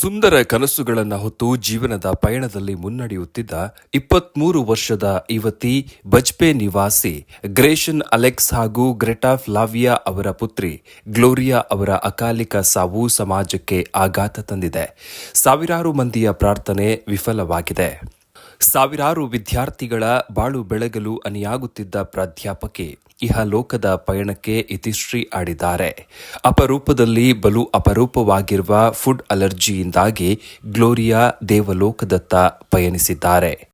ಸುಂದರ ಕನಸುಗಳನ್ನು ಹೊತ್ತು ಜೀವನದ ಪಯಣದಲ್ಲಿ ಮುನ್ನಡೆಯುತ್ತಿದ್ದ ಇಪ್ಪತ್ಮೂರು ವರ್ಷದ ಯುವತಿ ಬಜ್ಪೆ ನಿವಾಸಿ ಗ್ರೇಷನ್ ಅಲೆಕ್ಸ್ ಹಾಗೂ ಗ್ರೆಟಾ ಫ್ಲಾವಿಯಾ ಅವರ ಪುತ್ರಿ ಗ್ಲೋರಿಯಾ ಅವರ ಅಕಾಲಿಕ ಸಾವು ಸಮಾಜಕ್ಕೆ ಆಘಾತ ತಂದಿದೆ. ಸಾವಿರಾರು ಮಂದಿಯ ಪ್ರಾರ್ಥನೆ ವಿಫಲವಾಗಿದೆ. ಸಾವಿರಾರು ವಿದ್ಯಾರ್ಥಿಗಳ ಬಾಳು ಬೆಳಗಲು ಅನಿಯಾಗುತ್ತಿದ್ದ ಪ್ರಾಧ್ಯಾಪಕಿ ಇಹಲೋಕದ ಪಯಣಕ್ಕೆ ಇತಿಶ್ರೀ ಆಡಿದ್ದಾರೆ. ಅಪರೂಪದಲ್ಲಿ ಬಲು ಅಪರೂಪವಾಗಿರುವ ಫುಡ್ ಅಲರ್ಜಿಯಿಂದಾಗಿ ಗ್ಲೋರಿಯಾ ದೇವಲೋಕದತ್ತ ಪಯಣಿಸಿದ್ದಾರೆ.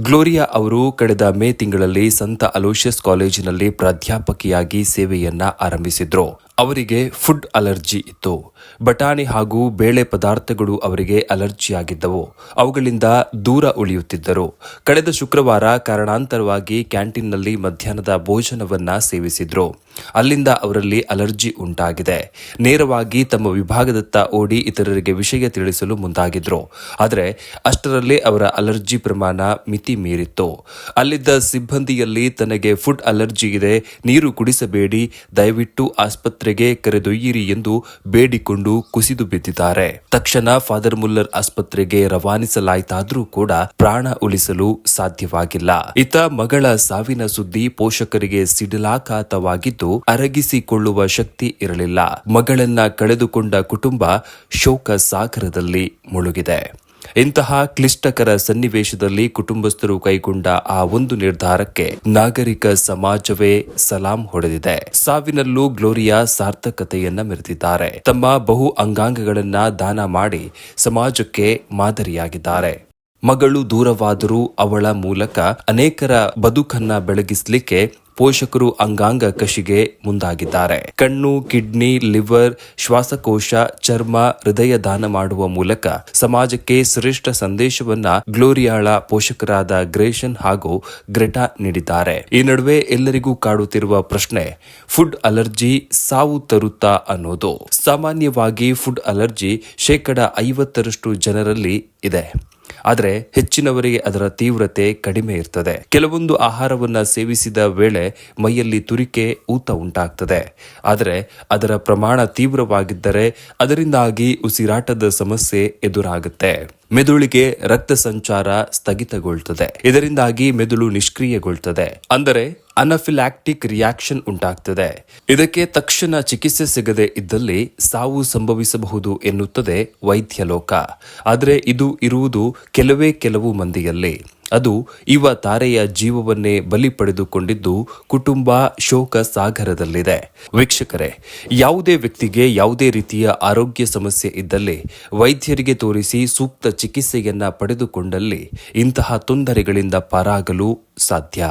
ಗ್ಲೋರಿಯಾ ಅವರು ಕಳೆದ ಮೇ ತಿಂಗಳಲ್ಲಿ ಸಂತ ಅಲೋಷಿಯಸ್ ಕಾಲೇಜಿನಲ್ಲಿ ಪ್ರಾಧ್ಯಾಪಕಿಯಾಗಿ ಸೇವೆಯನ್ನ ಆರಂಭಿಸಿದ್ರು. ಅವರಿಗೆ ಫುಡ್ ಅಲರ್ಜಿ ಇತ್ತು. ಬಟಾಣಿ ಹಾಗೂ ಬೇಳೆ ಪದಾರ್ಥಗಳು ಅವರಿಗೆ ಅಲರ್ಜಿಯಾಗಿದ್ದವು. ಅವುಗಳಿಂದ ದೂರ ಉಳಿಯುತ್ತಿದ್ದರು. ಕಳೆದ ಶುಕ್ರವಾರ ಕಾರಣಾಂತರವಾಗಿ ಕ್ಯಾಂಟೀನ್ನಲ್ಲಿ ಮಧ್ಯಾಹ್ನದ ಭೋಜನವನ್ನ ಸೇವಿಸಿದ್ರು. ಅಲ್ಲಿಂದ ಅವರಲ್ಲಿ ಅಲರ್ಜಿ ಉಂಟಾಗಿದೆ. ನೇರವಾಗಿ ತಮ್ಮ ವಿಭಾಗದತ್ತ ಓಡಿ ಇತರರಿಗೆ ವಿಷಯ ತಿಳಿಸಲು ಮುಂದಾಗಿದ್ರು. ಆದರೆ ಅಷ್ಟರಲ್ಲೇ ಅವರ ಅಲರ್ಜಿ ಪ್ರಮಾಣ ಮಿತಿ ಮೀರಿತ್ತು. ಅಲ್ಲಿದ್ದ ಸಿಬ್ಬಂದಿಯಲ್ಲಿ ತನಗೆ ಫುಡ್ ಅಲರ್ಜಿ ಇದೆ. ನೀರು ಕುಡಿಸಬೇಡಿ. ದಯವಿಟ್ಟು ಆಸ್ಪತ್ರೆಗೆ ಕರೆದೊಯ್ಯಿರಿ ಎಂದು ಬೇಡಿಕೊಂಡು ಕುಸಿದು ಬಿದ್ದಿದ್ದಾರೆ. ತಕ್ಷಣ ಫಾದರ್ ಮುಲ್ಲರ್ ಆಸ್ಪತ್ರೆಗೆ ರವಾನಿಸಲಾಯಿತಾದರೂ ಕೂಡ ಪ್ರಾಣ ಉಳಿಸಲು ಸಾಧ್ಯವಾಗಿಲ್ಲ. ಇತ ಮಗಳ ಸಾವಿನ ಸುದ್ದಿ ಪೋಷಕರಿಗೆ ಸಿಡಿಲಾಘಾತವಾಗಿದ್ದು ಅರಗಿಸಿಕೊಳ್ಳುವ ಶಕ್ತಿ ಇರಲಿಲ್ಲ. ಮಗಳನ್ನ ಕಳೆದುಕೊಂಡ ಕುಟುಂಬ ಶೋಕ ಸಾಗರದಲ್ಲಿ ಮುಳುಗಿದೆ. ಇಂತಹ ಕ್ಲಿಷ್ಟಕರ ಸನ್ನಿವೇಶದಲ್ಲಿ ಕುಟುಂಬಸ್ಥರು ಕೈಗೊಂಡ ಆ ಒಂದು ನಿರ್ಧಾರಕ್ಕೆ ನಾಗರಿಕ ಸಮಾಜವೇ ಸಲಾಂ ಹೊಡೆದಿದೆ. ಸಾವಿನಲ್ಲೂ ಗ್ಲೋರಿಯಾ ಸಾರ್ಥಕತೆಯನ್ನ ಮೆರೆದಿದ್ದಾರೆ. ತಮ್ಮ ಬಹು ಅಂಗಾಂಗಗಳನ್ನ ದಾನ ಮಾಡಿ ಸಮಾಜಕ್ಕೆ ಮಾದರಿಯಾಗಿದ್ದಾರೆ. ಮಗಳು ದೂರವಾದರೂ ಅವಳ ಮೂಲಕ ಅನೇಕರ ಬದುಕನ್ನ ಬೆಳಗಿಸಲಿಕ್ಕೆ ಪೋಷಕರು ಅಂಗಾಂಗ ಕಶಿಗೆ ಮುಂದಾಗಿದ್ದಾರೆ. ಕಣ್ಣು, ಕಿಡ್ನಿ, ಲಿವರ್, ಶ್ವಾಸಕೋಶ, ಚರ್ಮ, ಹೃದಯ ದಾನ ಮಾಡುವ ಮೂಲಕ ಸಮಾಜಕ್ಕೆ ಶ್ರೇಷ್ಠ ಸಂದೇಶವನ್ನ ಗ್ಲೋರಿಯಾಳ ಪೋಷಕರಾದ ಗ್ರೇಷನ್ ಹಾಗೂ ಗ್ರೆಟಾ ನೀಡಿದ್ದಾರೆ. ಈ ನಡುವೆ ಎಲ್ಲರಿಗೂ ಕಾಡುತ್ತಿರುವ ಪ್ರಶ್ನೆ, ಫುಡ್ ಅಲರ್ಜಿ ಸಾವು ತರುತ್ತಾ ಅನ್ನೋದು. ಸಾಮಾನ್ಯವಾಗಿ ಫುಡ್ ಅಲರ್ಜಿ ಶೇಕಡ ಐವತ್ತರಷ್ಟು ಜನರಲ್ಲಿ ಇದೆ. ಆದರೆ ಹೆಚ್ಚಿನವರಿಗೆ ಅದರ ತೀವ್ರತೆ ಕಡಿಮೆ ಇರ್ತದೆ. ಕೆಲವೊಂದು ಆಹಾರವನ್ನ ಸೇವಿಸಿದ ವೇಳೆ ಮೈಯಲ್ಲಿ ತುರಿಕೆ, ಊತ ಉಂಟಾಗ್ತದೆ. ಆದರೆ ಅದರ ಪ್ರಮಾಣ ತೀವ್ರವಾಗಿದ್ದರೆ ಅದರಿಂದಾಗಿ ಉಸಿರಾಟದ ಸಮಸ್ಯೆ ಎದುರಾಗುತ್ತೆ. ಮೆದುಳಿಗೆ ರಕ್ತ ಸಂಚಾರ ಸ್ಥಗಿತಗೊಳ್ತದೆ. ಇದರಿಂದಾಗಿ ಮೆದುಳು ನಿಷ್ಕ್ರಿಯಗೊಳ್ತದೆ. ಅಂದರೆ ಅನಫಿಲಾಕ್ಟಿಕ್ ರಿಯಾಕ್ಷನ್ ಉಂಟಾಗ್ತದೆ. ಇದಕ್ಕೆ ತಕ್ಷಣ ಚಿಕಿತ್ಸೆ ಸಿಗದೆ ಇದ್ದಲ್ಲಿ ಸಾವು ಸಂಭವಿಸಬಹುದು ಎನ್ನುತ್ತದೆ ವೈದ್ಯ ಲೋಕ. ಆದರೆ ಇದು ಇರುವುದು ಕೆಲವೇ ಕೆಲವು ಮಂದಿಯಲ್ಲಿ. ಅದು ಇವ ತಾರೆಯ ಜೀವವನ್ನೇ ಬಲಿ ಪಡೆದುಕೊಂಡಿದ್ದು ಕುಟುಂಬ ಶೋಕ ಸಾಗರದಲ್ಲಿದೆ. ವೀಕ್ಷಕರೇ, ಯಾವುದೇ ವ್ಯಕ್ತಿಗೆ ಯಾವುದೇ ರೀತಿಯ ಆರೋಗ್ಯ ಸಮಸ್ಯೆ ಇದ್ದಲ್ಲಿ ವೈದ್ಯರಿಗೆ ತೋರಿಸಿ ಸೂಕ್ತ ಚಿಕಿತ್ಸೆಯನ್ನ ಪಡೆದುಕೊಂಡಲ್ಲಿ ಇಂತಹ ತೊಂದರೆಗಳಿಂದ ಪಾರಾಗಲು ಸಾಧ್ಯ.